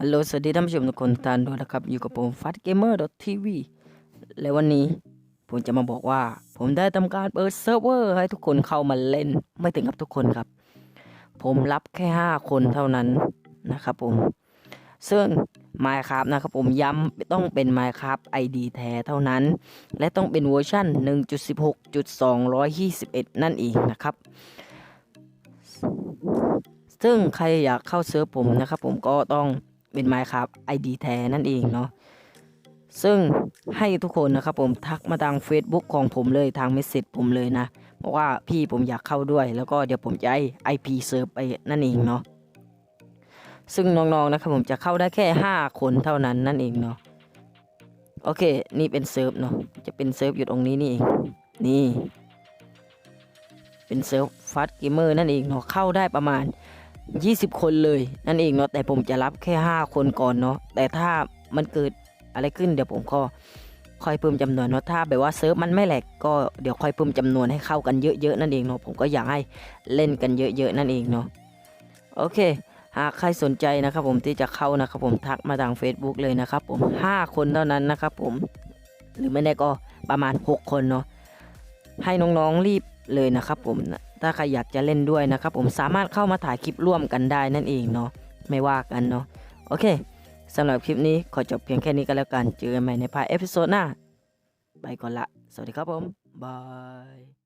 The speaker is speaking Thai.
ฮัลโหลสวัสดีท่านผู้ชมทุกคนทุกท่านด้วยนะครับ อยู่กับผมฟัดเกมเมอร์ทีวีและวันนี้ผมจะมาบอกว่า ผมได้ทำการเปิดเซิร์ฟเวอร์ให้ทุกคนเข้ามาเล่นไม่ถึงกับทุกคนครับ ผมรับแค่ 5 คนเท่านั้นนะครับผม ซึ่ง m i n e c r a f นะครับผมย้ำต้องเป็น Minecraft ID แท้เท่านั้น และต้องเป็นเวอร์ชัน1.16.221 นั่นเองนะครับ ซึ่งใครอยากเข้าเซิร์ฟผมนะครับ ผมก็ต้องเป็น Minecraft ID แท้นั่นเองเนาะซึ่งให้ทุกคนนะครับผมทักมาทาง Facebook ของผมเลยทางเมสเซจผมเลยนะบอกว่าพี่ผมอยากเข้าด้วย แล้วก็เดี๋ยวผมจะให้ IP เซิร์ฟไปนั่นเองเนาะซึ่งน้องๆนะครับผมจะเข้าได้แค่ 5 คนเท่านั้นนั่นเองเนาะโอเค นี่เป็นเซิร์ฟเนาะจะเป็นเซิร์ฟอยู่ตรงนี้นี่เองนี่ เป็นเซิร์ฟฟัดเกมเมอร์นั่นเองเนาะเข้าได้ประมาณ 20 คนเลยนั่นเองเนาะแต่ผมจะรับแค่ 5 คนก่อนเนาะแต่ถ้ามันเกิดอะไรขึ้นเดี๋ยวผมก็ค่อยเพิ่มจำนวนเนาะถ้าแบบว่าเซิร์ฟมันไม่แหลกก็เดี๋ยวค่อยเพิ่มจำนวนให้เข้ากันเยอะๆนั่นเองเนาะผมก็อยากให้เล่นกันเยอะๆนั่นเองเนาะโอเค หากใครสนใจนะครับผมที่จะเข้านะครับผมทักมาทาง Facebook เลยนะครับผม 5 คนเท่านั้นนะครับผมหรือไม่ได้ก็ประมาณ 6 คนเนาะให้น้องๆรีบเลยนะครับผม ถ้าใครอยากจะเล่นด้วยนะครับผมสามารถเข้ามาถ่ายคลิปร่วมกันได้นั่นเองเนาะไม่ว่ากันเนาะโอเคสำหรับคลิปนี้ขอจบเพียงแค่นี้ก็แล้วกันเจอกันใหม่ในพาร์ทเอพิโซดหน้าไปก่อนละ สวัสดีครับผม บาย